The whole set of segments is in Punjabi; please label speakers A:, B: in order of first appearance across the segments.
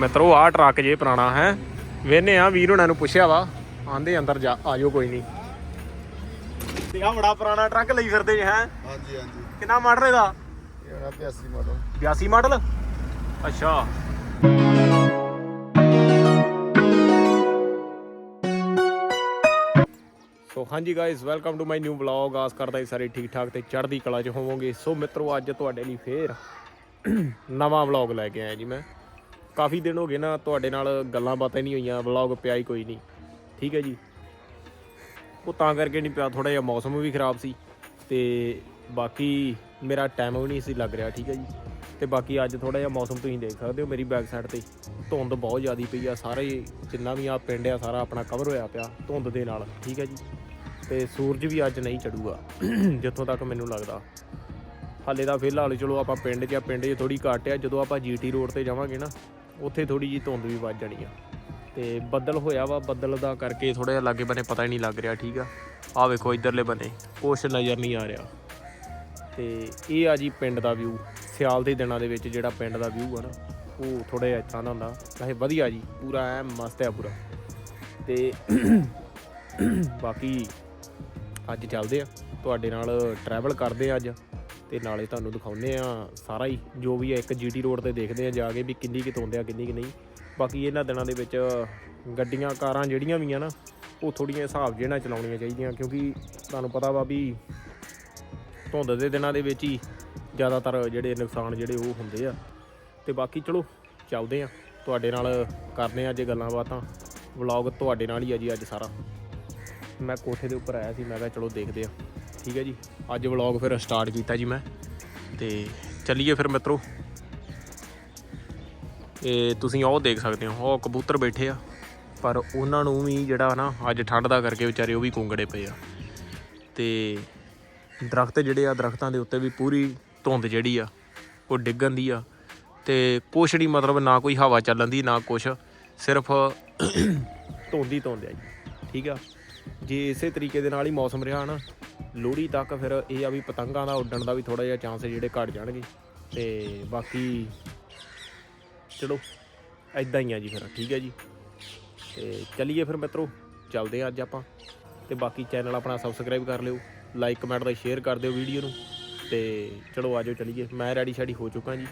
A: ਮਿੱਤਰੋ ਆਹ ਟਰੱਕ ਜੇ ਪੁਰਾਣਾ ਹੈ। ਵੇਨੇ ਆ ਵੀਰ ਹੁਣਾਂ ਨੂੰ ਪੁੱਛਿਆ ਵਾ। ਆਂਦੇ ਅੰਦਰ ਜਾ ਆਜੋ ਕੋਈ ਨਹੀਂ। ਤੇ ਆ ਬੜਾ ਪੁਰਾਣਾ ਟਰੱਕ ਲਈ ਫਿਰਦੇ ਜੇ ਹੈ?
B: ਹਾਂਜੀ ਹਾਂਜੀ।
A: ਕਿੰਨਾ ਮਾਡਲ ਇਹਦਾ?
B: ਇਹ ਹੋਣਾ 82 ਮਾਡਲ।
A: 82 ਮਾਡਲ? ਅੱਛਾ। ਸੋ ਹਾਂਜੀ guys welcome to my new vlog ਆਸ ਕਰਦਾ ਹਾਂ ਸਾਰੇ ਠੀਕ ਠਾਕ ਤੇ ਚੜ੍ਹਦੀ ਕਲਾ 'ਚ ਹੋਵੋਗੇ। ਸੋ ਮਿੱਤਰੋ ਅੱਜ ਤੁਹਾਡੇ ਲਈ ਫੇਰ ਨਵਾਂ ਵਲੌਗ ਲੈ ਕੇ ਆਇਆ ਜੀ ਮੈਂ। ਕਾਫੀ ਦਿਨ ਹੋ ਗਏ ਨਾ ਤੁਹਾਡੇ ਨਾਲ ਗੱਲਾਂ ਬਾਤਾਂ ਨਹੀਂ ਹੋਈਆਂ ਵਲੌਗ ਪਿਆ ਹੀ ਕੋਈ ਨਹੀਂ। ਠੀਕ ਹੈ ਜੀ? ਉਹ ਤਾਂ ਕਰਕੇ ਨਹੀਂ ਪਿਆ ਥੋੜਾ ਜਿਹਾ ਮੌਸਮ ਵੀ ਖਰਾਬ ਸੀ ਤੇ ਬਾਕੀ ਮੇਰਾ ਟਾਈਮ ਵੀ ਨਹੀਂ ਸੀ ਲੱਗ ਰਿਹਾ, ਠੀਕ ਹੈ ਜੀ? ਤੇ ਬਾਕੀ ਅੱਜ ਥੋੜਾ ਜਿਹਾ ਮੌਸਮ ਤੁਸੀਂ ਦੇਖ ਸਕਦੇ ਹੋ ਮੇਰੀ ਬੈਕ ਸਾਈਡ ਤੇ। ਧੁੰਦ ਬਹੁਤ ਜ਼ਿਆਦੀ ਪਈ ਆ, ਸਾਰੇ ਜਿੰਨਾ ਵੀ ਆ ਪਿੰਡ ਆ, ਸਾਰਾ ਆਪਣਾ ਕਵਰ ਹੋਇਆ ਪਿਆ ਧੁੰਦ ਦੇ ਨਾਲ, ਠੀਕ ਹੈ ਜੀ? ਤੇ ਸੂਰਜ ਵੀ ਅੱਜ ਨਹੀਂ ਚੜੂਗਾ, ਜਿੱਥੋਂ ਤੱਕ ਮੈਨੂੰ ਲੱਗਦਾ। ਹਾਲੇ ਤਾਂ ਫਿਲਹਾਲ ਚਲੋ ਆਪਾਂ ਪਿੰਡ 'ਚ ਆ, ਪਿੰਡ 'ਚ ਥੋੜੀ ਘੱਟ ਆ, ਜਦੋਂ ਆਪਾਂ ਜੀਟੀ ਰੋਡ ਤੇ ਜਾਵਾਂਗੇ ਨਾ ਉੱਥੇ ਥੋੜੀ ਜੀ ਧੁੰਦ ਵੀ ਵੱਜ ਜਾਣੀ ਆ। ਤੇ ਬੱਦਲ ਹੋਇਆ ਵਾ, ਬੱਦਲ ਦਾ ਕਰਕੇ ਥੋੜਾ ਜਿਹਾ ਲਾਗੇ ਬੰਨੇ ਪਤਾ ਹੀ ਨਹੀਂ ਲੱਗ ਰਿਹਾ, ਠੀਕ ਆ? ਆ ਵੇਖੋ, ਇਧਰਲੇ ਬੰਨੇ, ਕੁਛ ਨਜ਼ਰ ਨਹੀਂ ਆ ਰਿਹਾ। ਤੇ ਇਹ ਆ ਜੀ ਪਿੰਡ ਦਾ ਵਿਊ ਸਿਆਲ ਦੇ ਦਿਨਾਂ ਦੇ ਵਿੱਚ ਜਿਹੜਾ ਪਿੰਡ ਦਾ ਵਿਊ ਆ ਨਾ, ਉਹ ਥੋੜਾ ਜਿਹਾ ਇਸ ਦਾ ਹੁੰਦਾ, ਵੈਸੇ ਵਧੀਆ ਜੀ, ਪੂਰਾ ਐ ਮਸਤ ਆ ਪੂਰਾ। ਤੇ ਬਾਕੀ ਅੱਜ ਚੱਲਦੇ ਆ, ਤੁਹਾਡੇ ਨਾਲ ਟਰੈਵਲ ਕਰਦੇ ਆ ਅੱਜ। ਤੇ ਨਾਲੇ ਤੁਹਾਨੂੰ ਦਿਖਾਉਂਦੇ ਆ ਸਾਰਾ ਹੀ, ਜੋ ਵੀ ਆ ਇੱਕ ਜੀਟੀ ਰੋਡ ਤੇ ਦੇਖਦੇ ਆ ਜਾ ਕੇ ਵੀ ਕਿੰਨੀ ਕਿ ਧੁੰਦ ਆ, ਕਿੰਨੀ ਕਿ ਨਹੀਂ। ਬਾਕੀ ਇਹਨਾਂ ਦਿਨਾਂ ਦੇ ਵਿੱਚ ਗੱਡੀਆਂ, ਕਾਰਾਂ ਜਿਹੜੀਆਂ ਵੀ ਆ ਨਾ, ਉਹ ਥੋੜੀਆਂ ਹਿਸਾਬ ਜਿਹੜਾ ਚਲਾਉਣੀਆਂ ਚਾਹੀਦੀਆਂ, ਕਿਉਂਕਿ ਤੁਹਾਨੂੰ ਪਤਾ ਵਾ ਵੀ ਧੁੰਦ ਦੇ ਦਿਨਾਂ ਦੇ ਵਿੱਚ ਹੀ ਜ਼ਿਆਦਾਤਰ ਜਿਹੜੇ ਨੁਕਸਾਨ ਜਿਹੜੇ ਉਹ ਹੁੰਦੇ ਆ। ਤੇ ਬਾਕੀ ਚਲੋ, ਚੱਲਦੇ ਆ ਤੁਹਾਡੇ ਨਾਲ ਕਰਦੇ ਆ ਅੱਜ ਗੱਲਾਂ ਬਾਤਾਂ। ਵਲੌਗ ਤੁਹਾਡੇ ਨਾਲ ਹੀ ਆ ਜੀ ਅੱਜ ਸਾਰਾ। ਮੈਂ ਕੋਠੇ ਦੇ ਉੱਪਰ ਆਇਆ ਸੀ, ਮੈਂ ਕਿਹਾ ਚਲੋ ਦੇਖਦੇ ਆ ਠੀਕ ਹੈ ਜੀ। ਅੱਜ ਵਲੌਗ ਫਿਰ ਸਟਾਰਟ ਕੀਤਾ ਜੀ ਮੈਂ। ਤੇ ਚੱਲੀਏ ਫਿਰ ਮਿੱਤਰੋ। ਇਹ ਤੁਸੀਂ ਉਹ ਦੇਖ ਸਕਦੇ ਹੋ, ਉਹ ਕਬੂਤਰ ਬੈਠੇ ਆ। ਪਰ ਉਹਨਾਂ ਨੂੰ ਵੀ ਜਿਹੜਾ ਨਾ ਅੱਜ ਠੰਡ ਦਾ ਕਰਕੇ ਵਿਚਾਰੇ ਉਹ ਵੀ ਕੁੰਗੜੇ ਪਏ ਆ। ਤੇ ਦਰਖਤ ਜਿਹੜੇ ਆ, ਦਰਖਤਾਂ ਦੇ ਉੱਤੇ ਵੀ ਪੂਰੀ ਧੁੰਦ ਜਿਹੜੀ ਆ, ਉਹ ਡਿੱਗਣ ਦੀ ਆ। ਤੇ ਕੁਛ ਨਹੀਂ, ਮਤਲਬ ਨਾ ਕੋਈ ਹਵਾ ਚੱਲਣ ਦੀ, ਨਾ ਕੁਛ। ਸਿਰਫ ਧੁੰਦ ਹੀ ਧੁੰਦ ਆ ਜੀ। ਠੀਕ ਆ। ਜੇ ਇਸੇ ਤਰੀਕੇ ਦੇ ਨਾਲ ਹੀ ਮੌਸਮ ਰਿਹਾ ਨਾ ਲੋਹੜੀ ਤੱਕ ਫਿਰ ਇਹ ਆ ਵੀ ਪਤੰਗਾਂ ਦਾ ਉੱਡਣ ਦਾ ਵੀ ਥੋੜਾ ਜਿਹਾ ਚਾਂਸ ਜਿਹੜੇ ਘਟ ਜਾਣਗੇ। ਤੇ ਬਾਕੀ ਚਲੋ ਐਦਾਂ ਹੀ ਆ ਜੀ ਫਿਰ, ਠੀਕ ਹੈ ਜੀ। ਤੇ ਚੱਲੀਏ ਫਿਰ ਮਿੱਤਰੋ, ਚੱਲਦੇ ਆ ਅੱਜ ਆਪਾਂ। ਤੇ ਬਾਕੀ ਚੈਨਲ ਆਪਣਾ ਸਬਸਕ੍ਰਾਈਬ ਕਰ ਲਿਓ ਲਾਈਕ ਕਮੈਂਟ ਦਾ ਸ਼ੇਅਰ ਕਰ ਦਿਓ ਵੀਡੀਓ ਨੂੰ। ਤੇ ਚਲੋ ਆਜੋ ਚੱਲੀਏ। ਮੈਂ ਰੈਡੀ ਸ਼ੈਡੀ ਹੋ ਚੁੱਕਾ ਜੀ।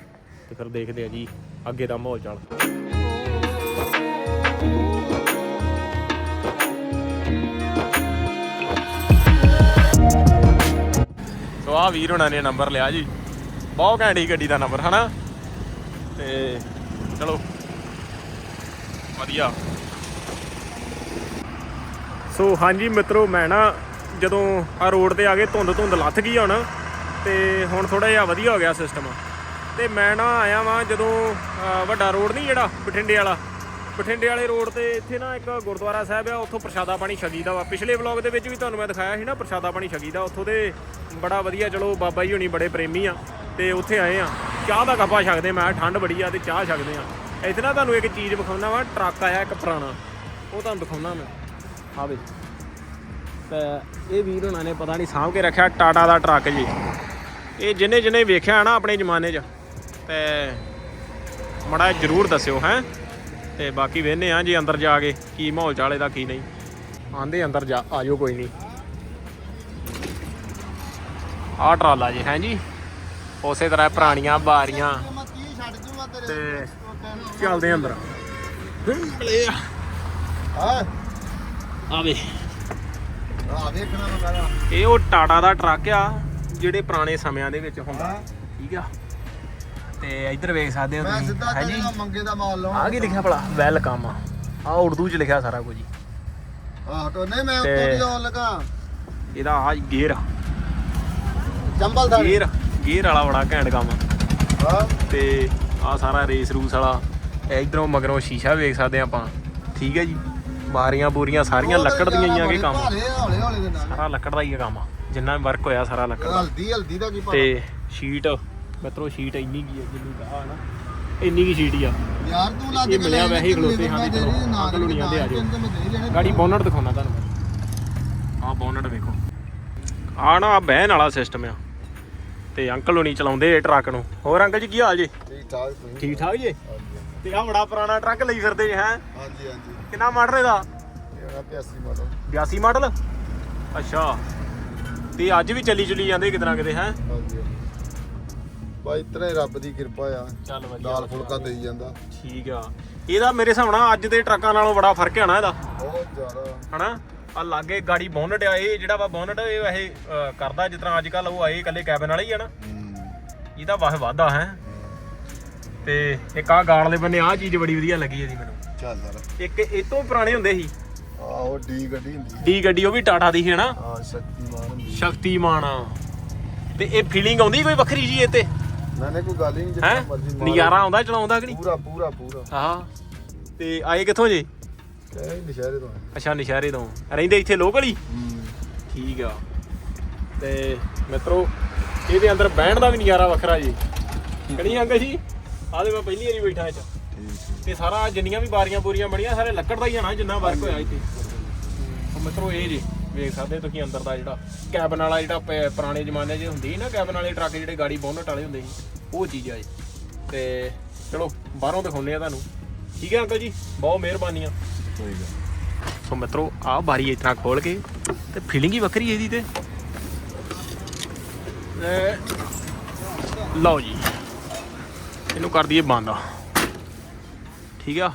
A: ਤੇ ਫਿਰ ਦੇਖਦੇ ਆ ਜੀ, ਅੱਗੇ ਦਾ ਮਾਹੌਲ ਚਾਲ। ਸੋ ਆ ਵੀਰ ਹੁਣਾਂ ਨੇ ਨੰਬਰ ਲਿਆ ਜੀ। ਬਹੁਤ ਘੈਂਟੀ ਗੱਡੀ ਦਾ ਨੰਬਰ, ਹਨਾ? ਤੇ ਚਲੋ, ਵਧੀਆ। ਸੋ ਹਾਂਜੀ ਮਿੱਤਰੋ, ਮੈਂ ਨਾ ਜਦੋਂ ਆ ਰੋਡ ਤੇ ਆ ਗਏ ਧੁੰਦ ਧੁੰਦ ਲੱਥ ਗਈ ਹੁਣ ਤੇ ਹੁਣ ਥੋੜਾ ਜਿਹਾ ਵਧੀਆ ਹੋ ਗਿਆ ਸਿਸਟਮ ਤੇ ਮੈਂ ਨਾ ਆਇਆ ਵਾਂ ਜਦੋਂ ਵੱਡਾ ਰੋਡ ਨਹੀਂ ਜਿਹੜਾ, ਬਠਿੰਡੇ ਵਾਲਾ? ਬਠਿੰਡੇ ਵਾਲੇ ਰੋਡ ਤੇ ਇੱਥੇ ਨਾ ਇੱਕ ਗੁਰਦੁਆਰਾ ਸਾਹਿਬ ਆ, ਉੱਥੋਂ ਪ੍ਰਸ਼ਾਦਾ ਪਾਣੀ ਛਕੀਦਾ ਵਾ। ਪਿਛਲੇ ਵਲੌਗ ਦੇ ਵਿੱਚ ਵੀ ਤੁਹਾਨੂੰ ਮੈਂ ਦਿਖਾਇਆ ਸੀ ਨਾ, ਪ੍ਰਸ਼ਾਦਾ ਪਾਣੀ ਛਕੀਦਾ ਉੱਥੋਂ ਦੇ ਬੜਾ ਵਧੀਆ, ਚਲੋ ਬਾਬਾ ਜੀ ਹੋਣੀ ਬੜੇ ਪ੍ਰੇਮੀ ਆ, ਤੇ ਉੱਥੇ ਆਏ ਆ। ਚਾਹ ਦਾ ਕੱਪਾ ਛਕਦੇ ਮੈਂ ਠੰਡ ਬੜੀ ਆ, ਤੇ ਚਾਹ ਛਕਦੇ ਆ। ਇੱਥੇ ਨਾ ਤੁਹਾਨੂੰ ਇੱਕ ਚੀਜ਼ ਵਿਖਾਉਣਾ ਵਾ, ਟਰੱਕ ਆਇਆ ਇੱਕ ਪੁਰਾਣਾ। ਉਹ ਤੁਹਾਨੂੰ ਦਿਖਾਉਣਾ ਮੈਂ। ਆ ਵੇ ਤੇ ਇਹ ਵੀਰ ਉਹਨਾਂ ਨੇ ਪਤਾ ਨਹੀਂ ਸਾਂਭ ਕੇ ਰੱਖਿਆ ਟਾਟਾ ਦਾ ਟਰੱਕ ਜੀ। ਇਹ ਜਿਹਨੇ ਜਿਹਨੇ ਵੇਖਿਆ ਨਾ ਆਪਣੇ ਜ਼ਮਾਨੇ 'ਚ, ਤੇ ਮੜਾ ਜਰੂਰ ਦੱਸਿਓ, ਹੈ। ਤੇ ਬਾਕੀ ਵੇਹਨੇ ਆ ਜੀ ਅੰਦਰ ਜਾ ਕੇ ਕੀ ਮਾਹੌਲ ਚਾਲੇ ਦਾ ਕੀ ਨਹੀਂ। ਆਂਦੇ ਅੰਦਰ ਜਾ ਆਜੋ ਕੋਈ ਨਹੀਂ। ਆਹ ਟਰਾਲਾ ਜੀ ਹੈ ਜੀ? ਉਸੇ ਤਰ੍ਹਾਂ ਪੁਰਾਣੀਆਂ ਬਾਰੀਆਂ।
B: ਮੈਂ 30 ਛੱਡ ਜੂਗਾ ਤੇਰੇ
A: ਤੇ ਚੱਲਦੇ ਅੰਦਰ।
B: ਹਾਂ।
A: ਆਵੇ
B: ਆ ਵੇਖਣਾ ਮੈਂ ਕਹਦਾ
A: ਇਹ ਉਹ ਟਾਟਾ ਦਾ ਟਰੱਕ ਆ ਜਿਹੜੇ ਪੁਰਾਣੇ ਸਮਿਆਂ ਦੇ ਵਿੱਚ ਹੁੰਦਾ। ਠੀਕ ਆ। ਤੇ ਇੱਧਰ ਵੇਖ ਸਕਦੇ ਹੋ
B: ਮੈਂ
A: ਤੁਸੀਂ
B: ਸਿੱਧਾ
A: ਹੈ ਜੀ?
B: ਤੇਰੇ ਨਾਲ ਮੰਗੇ ਦਾ ਮਾਲ ਲਾਉਣਾ।
A: ਆ ਕੀ ਲਿਖਿਆ ਭਲਾ? ਵੈਲਕਮ ਆ। ਆ ਉਰਦੂ ਚ ਲਿਖਿਆ ਸਾਰਾ ਕੁਝ ਜੀ
B: ਆਹ ਨਹੀਂ ਮੈਂ
A: ਤੇ-
B: ਉੱਤੋਂ ਦੀ ਆਉਣ ਲੱਗਾ।
A: ਇਹਦਾ ਆ ਗੇਅਰ
B: ਜੰਬਲ ਦਾ
A: ਗੇਅਰ ਗੇਅਰ ਵਾਲਾ ਬੜਾ ਘੈਂਟ ਕੰਮ ਆ।
B: ਹਾਂ।
A: ਤੇ ਆ ਸਾਰਾ ਰੇਸ ਰੂਸ ਵਾਲਾ। ਇਧਰੋਂ ਮਗਰੋਂ ਸ਼ੀਸ਼ਾ ਵੇਖ ਸਕਦੇ ਆਪਾਂ। ਠੀਕ ਹੈ ਜੀ। ਬਾਰੀਆਂ ਬੂਰੀਆਂ ਸਾਰੀਆਂ ਲੱਕੜ ਦੀਆਂ ਹੀ ਆ ਕੇ ਕੰਮ।
B: ਹੌਲੇ ਹੌਲੇ ਹੌਲੇ ਦੇ ਨਾਲ।
A: ਸਾਰਾ ਲੱਕੜ ਦਾ ਹੀ ਆ ਕੰਮ। ਜਿੰਨਾ ਵਰਕ ਹੋਇਆ ਸਾਰਾ ਲੱਕੜ ਦਾ।
B: ਹਲਦੀ ਹਲਦੀ ਦਾ ਕੀ ਪਤਾ
A: ਤੇ ਸ਼ੀਟ ਮਿੱਤਰੋ ਸ਼ੀਟ ਇੰਨੀ ਕੀ ਹੈ ਜਿੰਨੀ ਕਾ ਨਾ ਇੰਨੀ ਕੀ ਸ਼ੀਟ ਹੀ ਆ।
B: ਯਾਰ ਤੂੰ ਲੱਗ
A: ਇਹ ਮਿਲਿਆ ਵੈਸੇ ਹੀ ਖਲੋਤੇ ਹਾਂ ਜੀ ਚਲੋ ਅੰਕਲ ਹੁਣੀ ਆਂਦੇ ਆ ਜਾਓ। ਗਾੜੀ ਬੋਨਟ ਦਿਖਾਉਣਾ ਤੁਹਾਨੂੰ ਆਹ ਬੋਨਟ ਵੇਖੋ ਆ ਨਾ ਆਹ ਬਹਿਣ ਵਾਲਾ ਸਿਸਟਮ ਆ। ਤੇ ਅੰਕਲ ਹੁਣੀ ਚਲਾਉਂਦੇ ਇਹ ਟਰੱਕ ਨੂੰ। ਹੋਰ ਅੰਕਲ ਜੀ ਕੀ ਹਾਲ ਜੀ?
B: ਠੀਕ ਠਾਕ ਤੁਸੀਂ
A: ਠੀਕ ਠਾਕ ਜੀ? ਤੇ ਆ ਬੜਾ ਪੁਰਾਣਾ ਟਰੱਕ ਲਈ ਫਿਰਦੇ ਹੈ?
B: ਹਾਂਜੀ ਹਾਂਜੀ।
A: ਕਿੰਨਾ ਮਾਡਲ ਇਹਦਾ?
B: ਇਹ ਹੈਗਾ 85 ਮਾਡਲ
A: 82 ਮਾਡਲ ਅੱਛਾ। ਤੇ ਅੱਜ ਵੀ ਚੱਲੀ ਚੱਲੀ ਜਾਂਦੇ ਕਿਤੇ ਨਾ ਕਿਤੇ ਹੈ?
B: ਹਾਂਜੀ। ਬਾਈ ਇਤਨੇ ਰੱਬ ਦੀ ਕਿਰਪਾ ਆ।
A: ਚੱਲ
B: ਦਾਲ ਫੁਲਕਾ ਦੇਈ ਜਾਂਦਾ।
A: ਠੀਕ ਆ। ਇਹਦਾ ਮੇਰੇ ਹਿਸਾਬ ਨਾਲ ਅੱਜ ਦੇ ਟਰੱਕਾਂ ਨਾਲੋਂ ਬੜਾ ਫ਼ਰਕ ਹੈ ਨਾ ਇਹਦਾ।
B: ਬਹੁਤ ਜ਼ਿਆਦਾ।
A: ਹਨਾ? ਆ ਲਾਗੇ ਗਾੜੀ ਬੋਨਟ ਆ ਇਹ ਜਿਹੜਾ ਵਾ ਬੋਨਟ ਇਹ ਵੈਸੇ ਕਰਦਾ ਜਿਸ ਤਰ੍ਹਾਂ ਅੱਜ ਕੱਲ ਉਹ ਆਏ ਇਕੱਲੇ ਕੈਬਨ ਵਾਲੇ ਹੀ ਆ ਨਾ। ਇਹਦਾ ਵਾਹ ਵਾਦਾ ਹੈ। ਤੇ ਇੱਕ ਆ ਗਾਲ ਦੇ ਬੰਨੇ ਆ ਚੀਜ਼ ਬੜੀ ਵਧੀਆ ਲੱਗੀ ਇਹਦੀ ਮੈਨੂੰ।
B: ਚੱਲ ਯਾਰ।
A: ਇੱਕ ਇਹ ਤੋਂ ਪੁਰਾਣੇ ਹੁੰਦੇ ਸੀ।
B: ਆਹੋ ਡੀ ਗੱਡੀ ਹੁੰਦੀ
A: ਡੀ ਗੱਡੀ ਉਹ ਵੀ ਟਾਟਾ ਦੀ ਸੀ ਹਨਾ
B: ਹਾਂ ਸ਼ਕਤੀਮਾਨ
A: ਸ਼ਕਤੀਮਾਨ। ਤੇ ਇਹ ਫੀਲਿੰਗ ਆਉਂਦੀ ਕੋਈ ਵੱਖਰੀ ਜੀ ਇਹ ਤੇ?
B: ਨਾ ਨੇ ਕੋਈ ਗੱਲ ਹੀ ਨਹੀਂ ਜਿੱਦਾਂ ਮਰਜ਼ੀ ਮਾਰ
A: ਨਜ਼ਾਰਾ ਆਉਂਦਾ ਚਲਾਉਂਦਾ ਕਿ ਨਹੀਂ?
B: ਪੂਰਾ ਪੂਰਾ ਪੂਰਾ।
A: ਆਹ ਤੇ ਆਏ ਕਿੱਥੋਂ ਜੇ?
B: ਕਹੇ ਨਸ਼ਹਿਰੇ ਤੋਂ
A: ਅੱਛਾ ਨਸ਼ਹਿਰੇ ਤੋਂ। ਰਹਿੰਦੇ ਇੱਥੇ ਲੋਕਲ ਹੀ?
B: ਹੂੰ।
A: ਠੀਕ ਆ। ਤੇ ਮਿੱਤਰੋ ਇਹਦੇ ਅੰਦਰ ਬਹਿਣ ਦਾ ਵੀ ਨਜ਼ਾਰਾ ਵੱਖਰਾ ਜੀ। ਕਿਹੜੀ ਅੰਕਲ ਜੀ? ਤੇ ਮੈਂ ਪਹਿਲੀ ਵਾਰੀ ਬੈਠਾ ਇਹ
B: ਠੀਕ
A: ਤੇ ਸਾਰਾ ਜਿੰਨੀਆਂ ਵੀ ਬਾਰੀਆਂ ਬੂਰੀਆਂ ਬਣੀਆਂ ਸਾਰੇ ਲੱਕੜ ਦਾ ਹੀ ਆਣਾ ਜਿੰਨਾ ਵਰਕ ਹੋਇਆ ਇੱਥੇ। ਮਿੱਤਰੋ ਇਹ ਜੀ। ਵੇਖ ਸਕਦੇ ਤੁਸੀਂ ਅੰਦਰ ਦਾ ਜਿਹੜਾ ਕੈਬਨ ਵਾਲਾ ਜਿਹੜਾ ਪ- ਪੁਰਾਣੇ ਜ਼ਮਾਨੇ 'ਚ ਹੁੰਦੀ ਸੀ ਨਾ ਕੈਬਨ ਵਾਲੇ ਟਰੱਕ ਜਿਹੜੇ ਗਾੜੀ ਬੋਨਟ ਵਾਲੇ ਹੁੰਦੇ ਸੀ ਉਹ ਚੀਜ਼ ਆ ਜੀ ਤੇ ਚਲੋ ਬਾਹਰੋਂ ਦਿਖਾਉਂਦੇ ਆ ਤੁਹਾਨੂੰ। ਠੀਕ ਹੈ ਅੰਕਲ ਜੀ? ਬਹੁਤ ਮਿਹਰਬਾਨੀਆਂ
B: ਕੋਈ ਗੱਲ
A: ਸੋ ਮਿੱਤਰੋ ਆਹ ਬਾਰੀ ਤਰ੍ਹਾਂ ਖੋਲ ਕੇ ਤੇ ਫੀਲਿੰਗ ਹੀ ਵੱਖਰੀ ਹੈ ਇਹਦੀ ਤੇ। ਤੇ ਲਓ ਜੀ ਇਹਨੂੰ ਕਰ ਦਈਏ ਬੰਦ। ਠੀਕ ਆ?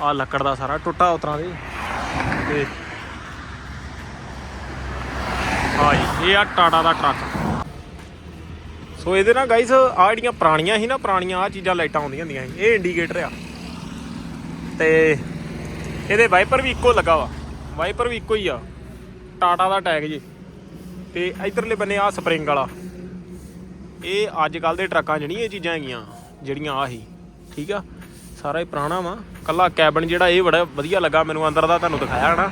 A: ਆ ਲੱਕੜ ਦਾ ਸਾਰਾ ਟੁੱਟਾ ਉਤਰਾਂ ਦੇ। ਤੇ ਹਾਂ ਜੀ ਇਹ ਆ ਟਾਟਾ ਦਾ ਟਰੱਕ। ਸੋ ਇਹਦੇ ਨਾਲ ਗਾਈਸ ਆ ਜਿਹੜੀਆਂ ਪੁਰਾਣੀਆਂ ਸੀ ਨਾ, ਪੁਰਾਣੀਆਂ ਆ ਚੀਜ਼ਾਂ ਲਾਈਟਾਂ ਆਉਂਦੀਆਂ ਹੁੰਦੀਆਂ ਸੀ, ਇਹ ਇੰਡੀਕੇਟਰ ਆ। ਤੇ ਇਹਦੇ ਵਾਈਪਰ ਵੀ ਇੱਕੋ ਲੱਗਾ ਵਾ। ਵਾਈਪਰ ਵੀ ਇੱਕੋ ਹੀ ਆ, ਟਾਟਾ ਦਾ ਟੈਗ ਜੀ। ਤੇ ਇਧਰਲੇ ਬੰਨੇ ਆ ਸਪਰਿੰਗ ਵਾਲਾ। ਇਹ ਅੱਜ ਕੱਲ ਦੇ ਟਰੱਕਾਂ 'ਚ ਨਹੀਂ ਇਹ ਚੀਜ਼ਾਂ ਹੈਗੀਆਂ, ਜਿਹੜੀਆਂ ਆ ਹੀ ਠੀਕ ਆ? ਸਾਰਾ ਹੀ ਪੁਰਾਣਾ ਵਾ। ਕੱਲਾ ਕੈਬਨ ਜਿਹੜਾ ਇਹ ਬੜਾ ਵਧੀਆ ਲੱਗਾ ਮੈਨੂੰ, ਅੰਦਰ ਦਾ ਤੁਹਾਨੂੰ ਦਿਖਾਇਆ ਹਨਾ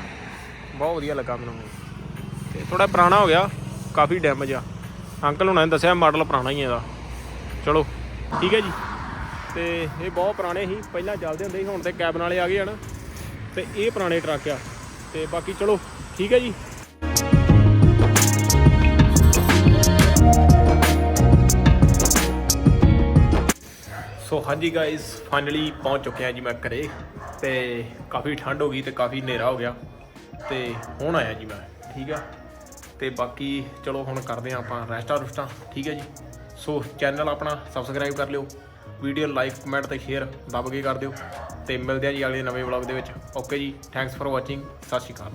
A: ਬਹੁਤ ਵਧੀਆ ਲੱਗਾ ਮੈਨੂੰ। ਤੇ ਥੋੜਾ ਪੁਰਾਣਾ ਹੋ ਗਿਆ, ਕਾਫੀ ਡੈਮੇਜ ਆ। ਅੰਕਲ ਹੁਣਾਂ ਨੇ ਦੱਸਿਆ ਮਾਡਲ ਪੁਰਾਣਾ ਹੀ ਹੈ ਇਹਦਾ। ਚਲੋ, ਠੀਕ ਹੈ ਜੀ। ਤੇ ਇਹ ਬਹੁਤ ਪੁਰਾਣੇ ਸੀ, ਪਹਿਲਾਂ ਚੱਲਦੇ ਹੁੰਦੇ ਸੀ, ਹੁਣ ਤੇ ਕੈਬਨ ਵਾਲੇ ਆ ਗਏ ਹਨ। ਤੇ ਇਹ ਪੁਰਾਣੇ ਟਰੱਕ ਆ। ਤੇ ਬਾਕੀ ਚਲੋ, ਠੀਕ ਹੈ ਜੀ। ਸੋ ਹਾਂਜੀ ਗਾਇਸ ਫਾਈਨਲੀ ਪਹੁੰਚ ਚੁੱਕੇ ਆ ਜੀ ਮੈਂ ਘਰੇ। ਤੇ ਕਾਫੀ ਠੰਡ ਹੋ ਗਈ ਤੇ ਕਾਫੀ ਹਨੇਰਾ ਹੋ ਗਿਆ। ਤੇ ਹੁਣ ਆਇਆ ਜੀ ਮੈਂ, ਠੀਕ ਆ। ਤੇ ਬਾਕੀ ਚਲੋ ਹੁਣ ਕਰਦੇ ਆ ਆਪਾਂ ਰੈਸਟਾਂ ਰੁਸਟਾਂ, ਠੀਕ ਹੈ ਜੀ? ਸੋ ਚੈਨਲ ਆਪਣਾ ਸਬਸਕ੍ਰਾਈਬ ਕਰ ਲਿਓ ਵੀਡੀਓ ਲਾਈਕ ਕਮੈਂਟ ਤੇ ਸ਼ੇਅਰ ਦਬ ਕੇ ਕਰ ਦਿਓ ਤੇ ਮਿਲਦੇ ਆ ਜੀ ਅਗਲੇ ਨਵੇਂ ਵਲੌਗ ਦੇ ਵਿੱਚ। ਓਕੇ ਜੀ ਥੈਂਕਸ ਫॉर ਵਾਚਿੰਗ ਸਤਿ ਸ਼੍ਰੀ ਅਕਾਲ।